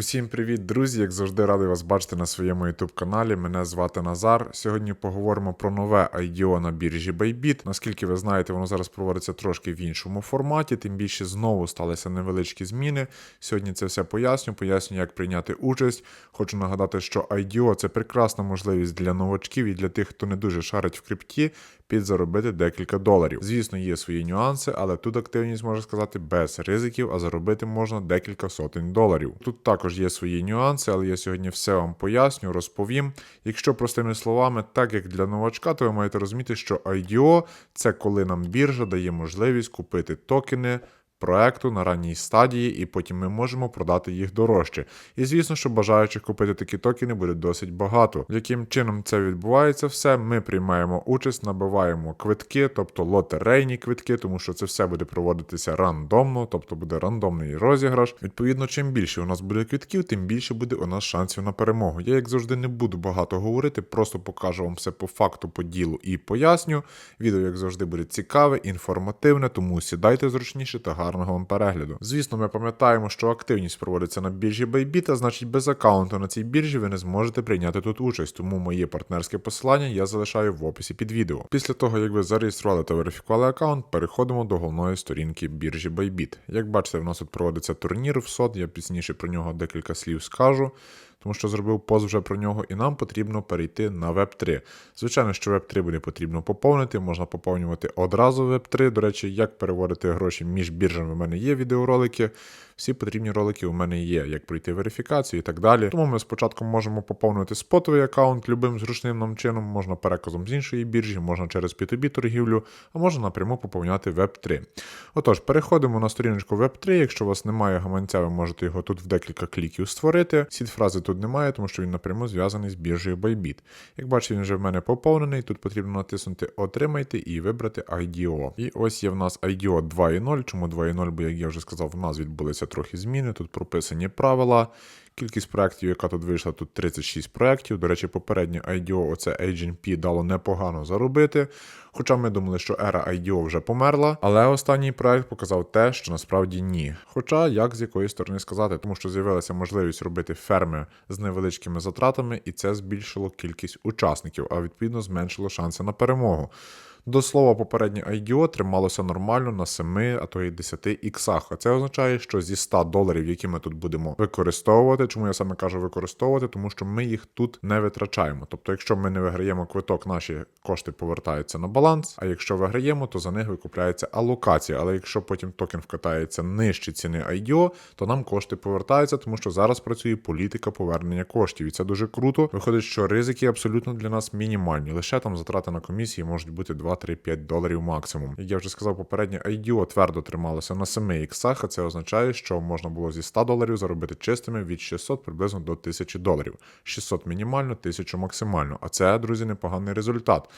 Усім привіт, друзі! Як завжди, радий вас бачити на своєму youtube каналі. Мене звати Назар. Сьогодні поговоримо про нове IDO на біржі Bybit. Наскільки ви знаєте, воно зараз проводиться трошки в іншому форматі, тим більше знову сталися невеличкі зміни. Сьогодні це все поясню, поясню, як прийняти участь. Хочу нагадати, що IDO – це прекрасна можливість для новачків і для тих, хто не дуже шарить в крипті, підзаробити декілька доларів. Звісно, є свої нюанси, але тут активність можна сказати без ризиків, а заробити можна декілька сотень доларів. Тут також є свої нюанси, але я сьогодні все вам поясню, розповім. Якщо простими словами, так як для новачка, то ви маєте розуміти, що IDO – це коли нам біржа дає можливість купити токени. Проекту на ранній стадії, і потім ми можемо продати їх дорожче. І звісно, що бажаючих купити такі токени буде досить багато. Яким чином це відбувається все? Ми приймаємо участь, набиваємо квитки, тобто лотерейні квитки, тому що це все буде проводитися рандомно, тобто буде рандомний розіграш. Відповідно, чим більше у нас буде квитків, тим більше буде у нас шансів на перемогу. Я, як завжди, не буду багато говорити, просто покажу вам все по факту, по ділу і поясню. Відео, як завжди, буде цікаве, інформативне, тому сідайте зручніше та гарного перегляду. Звісно, ми пам'ятаємо, що активність проводиться на біржі Bybit, а значить без аккаунту на цій біржі ви не зможете прийняти тут участь, тому моє партнерське посилання я залишаю в описі під відео. Після того, як ви зареєстрували та верифікували аккаунт, переходимо до головної сторінки біржі Bybit. Як бачите, в нас тут проводиться турнір в сот, я пізніше про нього декілька слів скажу тому що зробив пост вже про нього, і нам потрібно перейти на Web 3. Звичайно, що Web 3 буде потрібно поповнити, можна поповнювати одразу Web 3. До речі, як переводити гроші між біржами, у мене є відеоролики. Всі потрібні ролики у мене є, як пройти верифікацію і так далі. Тому ми спочатку можемо поповнити спотовий аккаунт любим зручним нам чином, можна переказом з іншої біржі, можна через P2B торгівлю, а можна напряму поповняти Web 3. Отож, переходимо на сторіночку Web 3. Якщо у вас немає гаманця, ви можете його тут в декілька кліків створити. Сід фрази тут немає, тому що він напряму зв'язаний з біржею Bybit. Як бачите, він вже в мене поповнений. Тут потрібно натиснути Отримайте і вибрати IDO. І ось є в нас IDO 2.0. Чому 2.0? Бо, як я вже сказав, в нас відбулися трохи зміни. Тут прописані правила. Кількість проєктів, яка тут вийшла, тут 36 проєктів. До речі, попереднє IDO, оце Agent дало непогано заробити. Хоча ми думали, що ера IDO вже померла, але останній проект показав те, що насправді ні. Хоча як з якої сторони сказати, тому що з'явилася можливість робити ферми з невеличкими затратами, і це збільшило кількість учасників, а відповідно зменшило шанси на перемогу. До слова, попереднє IDO трималося нормально на 7, а то й 10 іксах. А це означає, що зі 100 доларів, які ми тут будемо використовувати, чому я саме кажу використовувати, тому що ми їх тут не витрачаємо. Тобто, якщо ми не виграємо квиток, наші кошти повертаються на баланс. А якщо виграємо, то за них викупляється алокація. Але якщо потім токен вкатається нижче ціни IDO, то нам кошти повертаються, тому що зараз працює політика повернення коштів, і це дуже круто. Виходить, що ризики абсолютно для нас мінімальні. Лише там затрати на комісії можуть бути 2 2-3-5 доларів максимум. Як я вже сказав, попередньо, IDO твердо трималося на 7 іксах, а це означає, що можна було зі 100 доларів заробити чистими від 600 приблизно до 1000 доларів. 600 мінімально, 1000 максимально. А це, друзі, непоганий результат.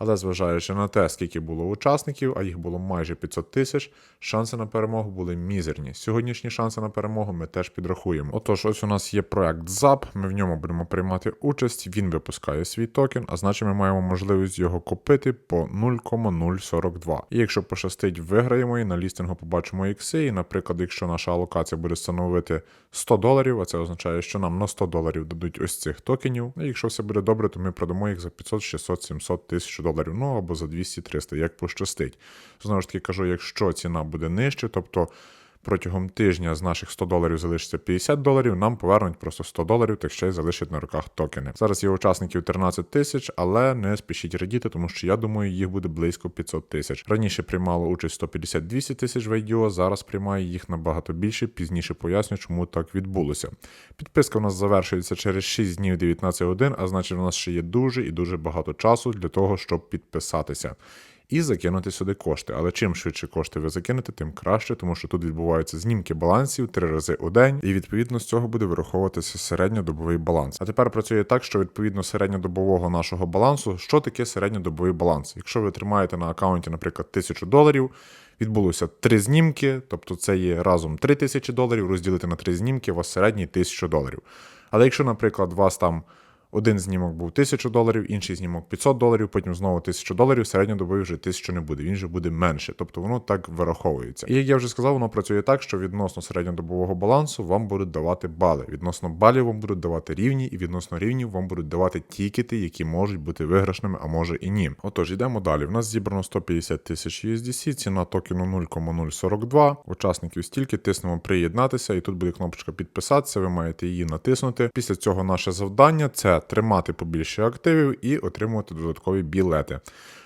Але зважаючи на те, скільки було учасників, а їх було майже 500 тисяч, шанси на перемогу були мізерні. Сьогоднішні шанси на перемогу ми теж підрахуємо. Отож, ось у нас є проект ZAP, ми в ньому будемо приймати участь. Він випускає свій токен, а значить ми маємо можливість його купити по 0,042. І якщо пощастить, виграємо і на лістингу побачимо ікси. І, наприклад, якщо наша алокація буде становити 100 доларів, а це означає, що нам на 100 доларів дадуть ось цих токенів. І якщо все буде добре, то ми продамо їх за 500, 600, 700 тисяч доларів доларів, ну або за 200-300, як пощастить. Знову ж таки кажу, якщо ціна буде нижче, тобто протягом тижня з наших 100 доларів залишиться 50 доларів, нам повернуть просто 100 доларів, так ще й залишать на руках токени. Зараз є учасників 13 тисяч, але не спішіть радіти, тому що я думаю, їх буде близько 500 тисяч. Раніше приймало участь 150-200 тисяч в IDO, зараз приймає їх набагато більше. Пізніше поясню, чому так відбулося. Підписка у нас завершується через 6 днів 19 годин, а значить, у нас ще є дуже і дуже багато часу для того, щоб підписатися і закинути сюди кошти. Але чим швидше кошти ви закинете, тим краще, тому що тут відбуваються знімки балансів три рази у день, і відповідно з цього буде вираховуватися середньодобовий баланс. А тепер працює так, що відповідно середньодобового нашого балансу, що таке середньодобовий баланс? Якщо ви тримаєте на аккаунті, наприклад, 1000 доларів. Відбулося три знімки, тобто це є разом 3 тисячі доларів, розділити на три знімки, у вас середній 1000 доларів. Але якщо, наприклад, у вас там Один знімок був 1000 доларів, інший знімок 500 доларів, потім знову 1000 доларів, середньодобовий вже 1000 не буде, він вже буде менше. Тобто воно так вираховується. І як я вже сказав, воно працює так, що відносно середньодобового балансу вам будуть давати бали. Відносно балів вам будуть давати рівні, і відносно рівнів вам будуть давати тікети, які можуть бути виграшними, а може і ні. Отож, йдемо далі. У нас зібрано 150 тисяч USDC, ціна токену 0,042. Учасників стільки тиснемо приєднатися, і тут буде кнопочка підписатися. Ви маєте її натиснути. Після цього наше завдання це тримати побільше активів і отримувати додаткові білети.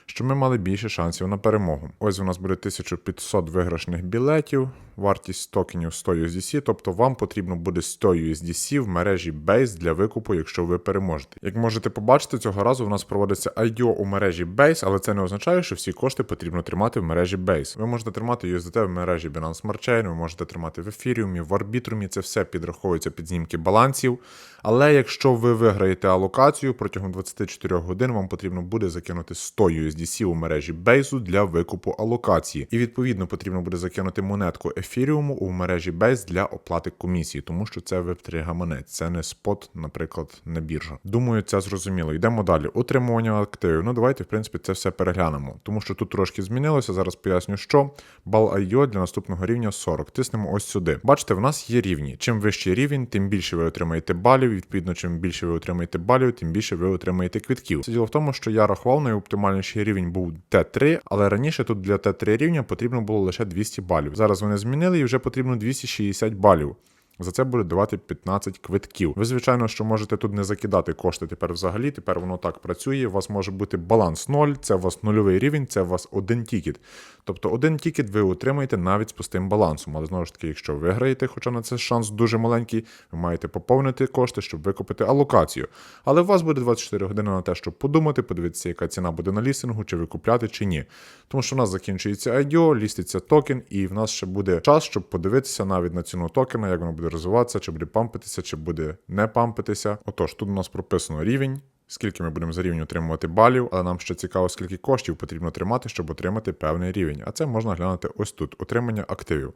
Щоб ми мали більше шансів на перемогу. Ось у нас буде 1500 виграшних білетів, вартість токенів 100 USDC, тобто вам потрібно буде 100 USDC в мережі Base для викупу, якщо ви переможете. Як можете побачити, цього разу у нас проводиться IDO у мережі Base, але це не означає, що всі кошти потрібно тримати в мережі Base. Ви можете тримати USDT в мережі Binance Smart Chain, ви можете тримати в Ethereum, в Arbitrum, це все підраховується під знімки балансів. Але якщо ви виграєте алокацію протягом 24 годин, вам потрібно буде закинути 100 USDC у мережі Base для викупу алокації. І відповідно потрібно буде закинути монетку ефіріуму у мережі Base для оплати комісії, тому що це Web3 гаманець, це не спот, наприклад, не біржа. Думаю, це зрозуміло. Йдемо далі. Утримування активів. Ну давайте, в принципі, це все переглянемо, тому що тут трошки змінилося. Зараз поясню, що бал IO для наступного рівня 40. Тиснемо ось сюди. Бачите, в нас є рівні. Чим вищий рівень, тим більше ви отримаєте балів. Відповідно, чим більше ви отримаєте балів, тим більше ви отримаєте квитків. Це діло в тому, що я рахував найоптимальніший рівень був Т3, але раніше тут для Т3 рівня потрібно було лише 200 балів. Зараз вони змінили і вже потрібно 260 балів. За це буде давати 15 квитків. Ви, звичайно, що можете тут не закидати кошти тепер взагалі. Тепер воно так працює. У вас може бути баланс 0, це у вас нульовий рівень, це у вас один тікет. Тобто один тікет ви отримаєте навіть з пустим балансом. Але знову ж таки, якщо виграєте, хоча на це шанс дуже маленький, ви маєте поповнити кошти, щоб викупити алокацію. Але у вас буде 24 години на те, щоб подумати, подивитися, яка ціна буде на лістингу, чи викупляти, чи ні. Тому що у нас закінчується IDO, ліститься токен, і в нас ще буде час, щоб подивитися навіть на ціну токена, як воно буде розвиватися, чи буде пампитися, чи буде не пампитися. Отож, тут у нас прописано рівень. Скільки ми будемо за рівень отримувати балів, але нам ще цікаво, скільки коштів потрібно тримати, щоб отримати певний рівень. А це можна глянути ось тут: отримання активів.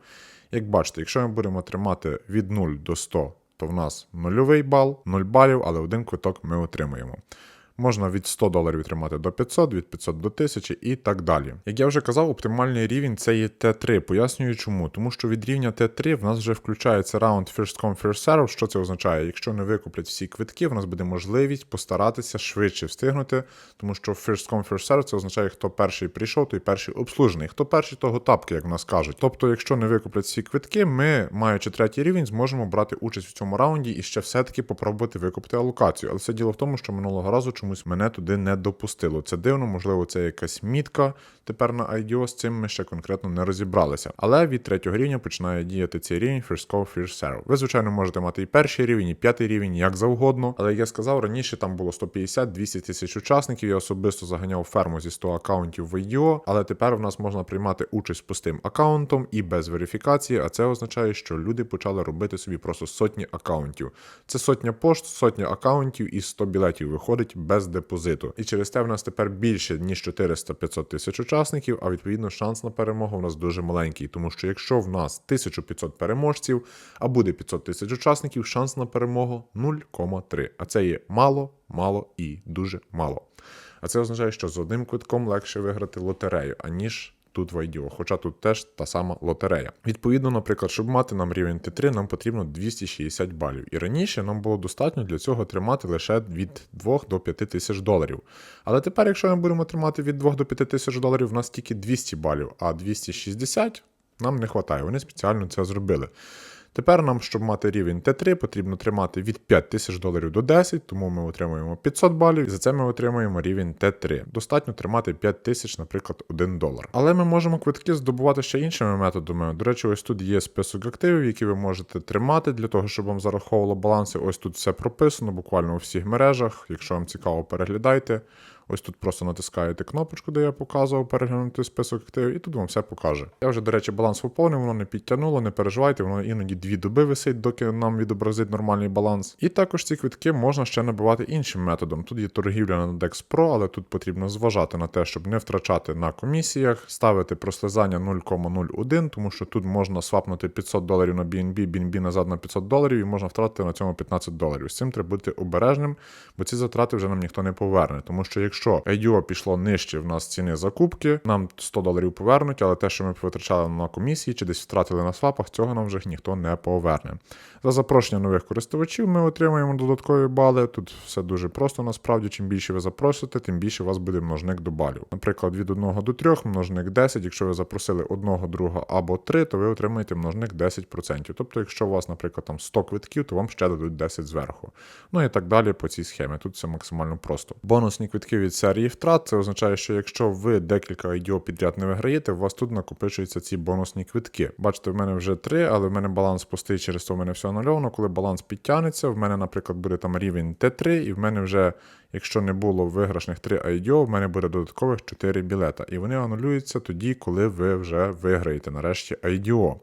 Як бачите, якщо ми будемо тримати від 0 до 100, то в нас нульовий бал, 0 балів, але один квиток ми отримаємо. Можна від 100 доларів тримати до 500, від 500 до 1000 і так далі. Як я вже казав, оптимальний рівень це є Т3. Пояснюю чому. Тому що від рівня Т3 в нас вже включається раунд First Come First Serve. Що це означає? Якщо не викуплять всі квитки, в нас буде можливість постаратися швидше встигнути, тому що First Come First Serve це означає, хто перший прийшов, той перший обслужений. Хто перший, того тапки, як в нас кажуть. Тобто, якщо не викуплять всі квитки, ми, маючи третій рівень, зможемо брати участь в цьому раунді і ще все-таки попробувати викупити алокацію. Але все діло в тому, що минулого разу чомусь мене туди не допустило. Це дивно, можливо, це якась мітка. Тепер на IDO з цим ми ще конкретно не розібралися. Але від третього рівня починає діяти цей рівень First Come, First Serve. Ви, звичайно, можете мати і перший рівень, і п'ятий рівень, як завгодно. Але як я сказав, раніше там було 150-200 тисяч учасників. Я особисто заганяв ферму зі 100 аккаунтів в IDO, але тепер в нас можна приймати участь пустим аккаунтом і без верифікації. А це означає, що люди почали робити собі просто сотні аккаунтів. Це сотня пошт, сотня аккаунтів і 100 білетів виходить без депозиту. І через те в нас тепер більше ніж 400-500 тисяч учасників, а відповідно шанс на перемогу у нас дуже маленький. Тому що якщо в нас 1500 переможців, а буде 500 тисяч учасників, шанс на перемогу 0,3. А це є мало, мало і дуже мало. А це означає, що з одним квитком легше виграти лотерею, аніж тут в IDO, хоча тут теж та сама лотерея. Відповідно, наприклад, щоб мати нам рівень Т3, нам потрібно 260 балів. І раніше нам було достатньо для цього тримати лише від 2 до 5 тисяч доларів. Але тепер, якщо ми будемо тримати від 2 до 5 тисяч доларів, у нас тільки 200 балів, а 260 нам не вистачає. Вони спеціально це зробили. Тепер нам, щоб мати рівень Т3, потрібно тримати від 5 тисяч доларів до 10, тому ми отримуємо 500 балів, і за це ми отримуємо рівень Т3. Достатньо тримати 5 тисяч, наприклад, 1 долар. Але ми можемо квитки здобувати ще іншими методами. До речі, ось тут є список активів, які ви можете тримати для того, щоб вам зараховувало баланси. Ось тут все прописано, буквально у всіх мережах. Якщо вам цікаво, переглядайте. Ось тут просто натискаєте кнопочку, де я показував переглянути список активів, і тут вам все покаже. Я вже, до речі, баланс поповнив, воно не підтягнуло, не переживайте, воно іноді дві доби висить, доки нам відобразить нормальний баланс. І також ці квитки можна ще набивати іншим методом. Тут є торгівля на Dex Pro, але тут потрібно зважати на те, щоб не втрачати на комісіях, ставити прослизання 0,01, тому що тут можна свапнути 500 доларів на BNB, BNB назад на 500 доларів і можна втратити на цьому 15 доларів. З цим треба бути обережним, бо ці затрати вже нам ніхто не поверне. Тому що якщо IDO пішло нижче в нас ціни закупки, нам 100 доларів повернуть, але те, що ми витрачали на комісії чи десь втратили на свапах, цього нам вже ніхто не поверне. За запрошення нових користувачів ми отримаємо додаткові бали. Тут все дуже просто насправді. Чим більше ви запросите, тим більше у вас буде множник до балів. Наприклад, від 1 до 3 множник 10. Якщо ви запросили одного, друга або 3, то ви отримаєте множник 10%. Тобто, якщо у вас, наприклад, там 100 квитків, то вам ще дадуть 10 зверху. Ну і так далі по цій схемі. Тут все максимально просто. Бонусні квитки від серії втрат. Це означає, що якщо ви декілька IDO підряд не виграєте, у вас тут накопичуються ці бонусні квитки. Бачите, в мене вже 3, але в мене баланс пустий, через то в мене все анульовано. Коли баланс підтягнеться, в мене, наприклад, буде там рівень Т3, і в мене вже, якщо не було виграшних 3 IDO, в мене буде додаткових 4 білета. І вони анулюються тоді, коли ви вже виграєте нарешті IDO.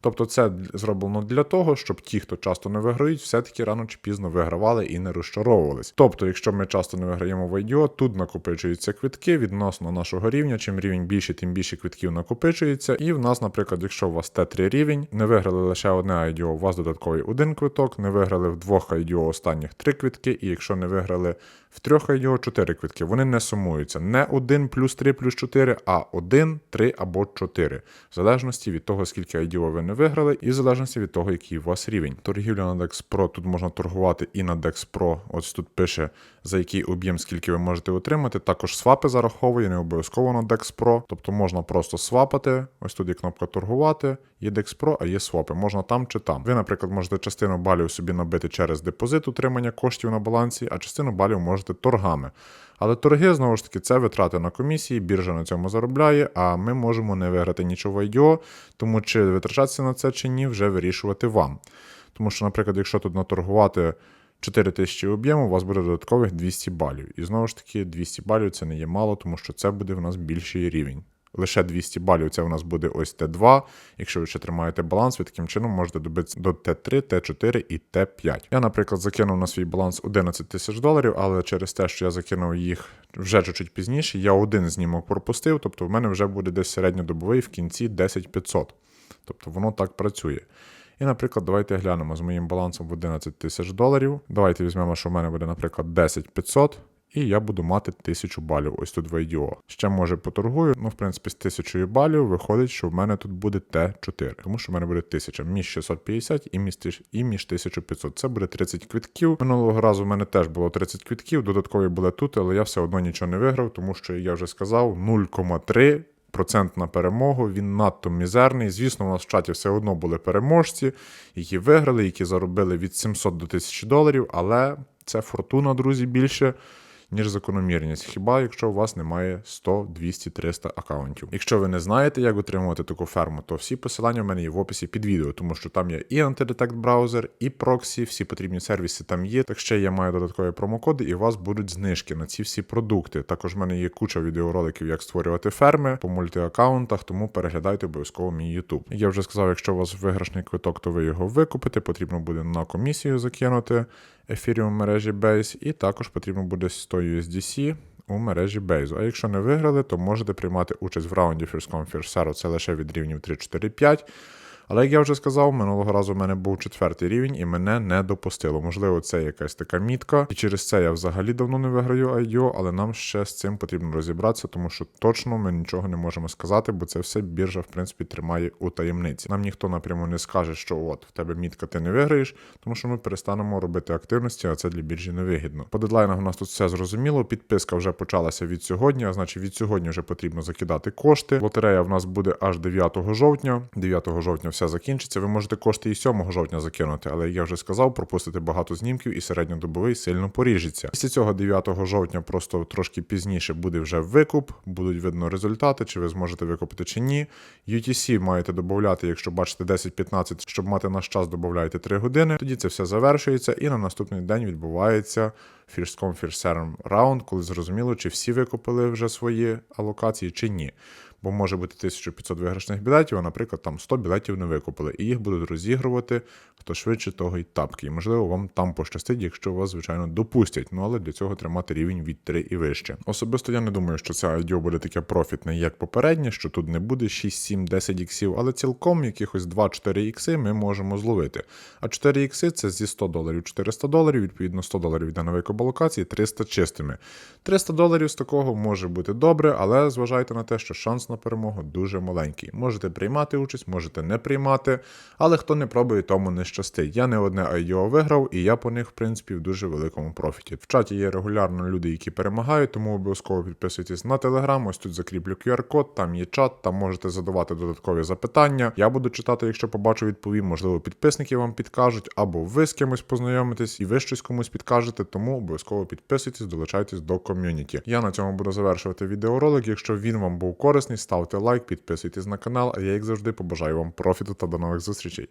Тобто це зроблено для того, щоб ті, хто часто не виграють, все-таки рано чи пізно вигравали і не розчаровувались. Тобто, якщо ми часто не виграємо в IDO, тут накопичуються квитки відносно нашого рівня. Чим рівень більше, тим більше квитків накопичується. І в нас, наприклад, якщо у вас Т3 рівень, не виграли лише одне IDO, у вас додатковий один квиток, не виграли в двох IDO останніх три квитки, і якщо не виграли в трьох IDO 4 квитки, вони не сумуються. Не 1 плюс 3 плюс 4, а 1, 3 або 4. В залежності від того, скільки IDO ви не виграли, і в залежності від того, який у вас рівень. Торгівля на Dex Pro тут можна торгувати і на Dex Pro. Ось тут пише за який об'єм, скільки ви можете отримати. Також свапи зараховує, не обов'язково на Dex Pro. Тобто можна просто свапати. Ось тут є кнопка торгувати, є Dex Pro, а є свапи. Можна там чи там. Ви, наприклад, можете частину балів собі набити через депозит утримання коштів на балансі, а частину балів можете торгами. Але торги, знову ж таки, це витрати на комісії, біржа на цьому заробляє, а ми можемо не виграти нічого IDO, тому чи витрачатися на це чи ні, вже вирішувати вам. Тому що, наприклад, якщо тут наторгувати 4 тисячі об'єму, у вас буде додаткових 200 балів. І знову ж таки, 200 балів це не є мало, тому що це буде в нас більший рівень. Лише 200 балів це у нас буде ось Т2. Якщо ви ще тримаєте баланс, ви таким чином можете добитися до Т3, Т4 і Т5. Я, наприклад, закинув на свій баланс 11 тисяч доларів, але через те, що я закинув їх вже чуть-чуть пізніше, я один знімок пропустив, тобто в мене вже буде десь середньодобовий в кінці 10 500. Тобто воно так працює. І, наприклад, давайте глянемо з моїм балансом в 11 тисяч доларів. Давайте візьмемо, що в мене буде, наприклад, 10 500. І я буду мати 1000 балів ось тут в IDO. Ще може поторгую. Ну, в принципі, з 1000 балів виходить, що в мене тут буде Т4, тому що в мене буде 1000 між 650 і між, і між 1500. Це буде 30 квитків. Минулого разу в мене теж було 30 квитків, додаткові були тут, але я все одно нічого не виграв, тому що я вже сказав 0,3 процент на перемогу, він надто мізерний. Звісно, у нас в чаті все одно були переможці, які виграли, які заробили від 700 до 1000 доларів, але це фортуна, друзі, більше. Ніж закономірність, хіба якщо у вас немає 100, 200, 300 акаунтів. Якщо ви не знаєте, як отримувати таку ферму, то всі посилання в мене є в описі під відео, тому що там є і антидетект браузер, і проксі, всі потрібні сервіси там є. Так ще я маю додаткові промокоди, і у вас будуть знижки на ці всі продукти. Також в мене є куча відеороликів, як створювати ферми по мультиаккаунтах, тому переглядайте обов'язково мій YouTube. Я вже сказав, якщо у вас виграшний квиток, то ви його викупите. Потрібно буде на комісію закинути ефіріум мережі Base, і також потрібно буде 100 USDC у мережі Base. А якщо не виграли, то можете приймати участь в раунді First Come First Serve, це лише від рівнів 3, 4, 5. Але як я вже сказав, минулого разу в мене був четвертий рівень і мене не допустило. Можливо, це якась така мітка, і через це я взагалі давно не виграю IDO, але нам ще з цим потрібно розібратися, тому що точно ми нічого не можемо сказати, бо це все біржа, в принципі, тримає у таємниці. Нам ніхто напряму не скаже, що от в тебе мітка, ти не виграєш, тому що ми перестанемо робити активності, а це для біржі невигідно. По дедлайнах у нас тут все зрозуміло. Підписка вже почалася від сьогодні, а значить від сьогодні вже потрібно закидати кошти. Лотерея в нас буде аж 9 жовтня. 9 жовтня все закінчиться. Ви можете кошти і 7 жовтня закинути, але я вже сказав, пропустити багато знімків і середньодобовий сильно поріжеться. Після цього 9 жовтня просто трошки пізніше буде вже викуп, будуть видно результати, чи ви зможете викупити чи ні. UTC маєте додати, якщо бачите 10-15, щоб мати наш час, додаєте 3 години. Тоді це все завершується, і на наступний день відбувається First Serve раунд, коли зрозуміло, чи всі викупили вже свої алокації, чи ні. Бо може бути 1500 виграшних білетів, а, наприклад, там 100 білетів не викупили, і їх будуть розігрувати хто швидше, того й тапки. І можливо, вам там пощастить, якщо вас, звичайно, допустять. Ну але для цього тримати рівень від 3 і вище. Особисто я не думаю, що це IDO буде таке профітне, як попереднє, що тут не буде 6, 7, 10 іксів, але цілком якихось 2-4 ікси ми можемо зловити. А 4 ікси це зі 100 доларів 400 доларів, відповідно 100 доларів йде на викуп алокації, 300 чистими. 300 доларів з такого може бути добре, але зважайте на те, що шанс на перемогу дуже маленький. Можете приймати участь, можете не приймати, але хто не пробує, тому не щастить. Я не одне IDO виграв, і я по них, в принципі, в дуже великому профіті. В чаті є регулярно люди, які перемагають, тому обов'язково підписуйтесь на телеграм. Ось тут закріплю QR-код, там є чат, там можете задавати додаткові запитання. Я буду читати, якщо побачу, відповім. Можливо, підписники вам підкажуть, або ви з кимось познайомитесь і ви щось комусь підкажете. Тому обов'язково підписуйтесь, долучайтесь до ком'юніті. Я на цьому буду завершувати відеоролик. Якщо він вам був корисний, ставте лайк, підписуйтесь на канал. А я, як завжди, побажаю вам профіту та до нових зустрічей.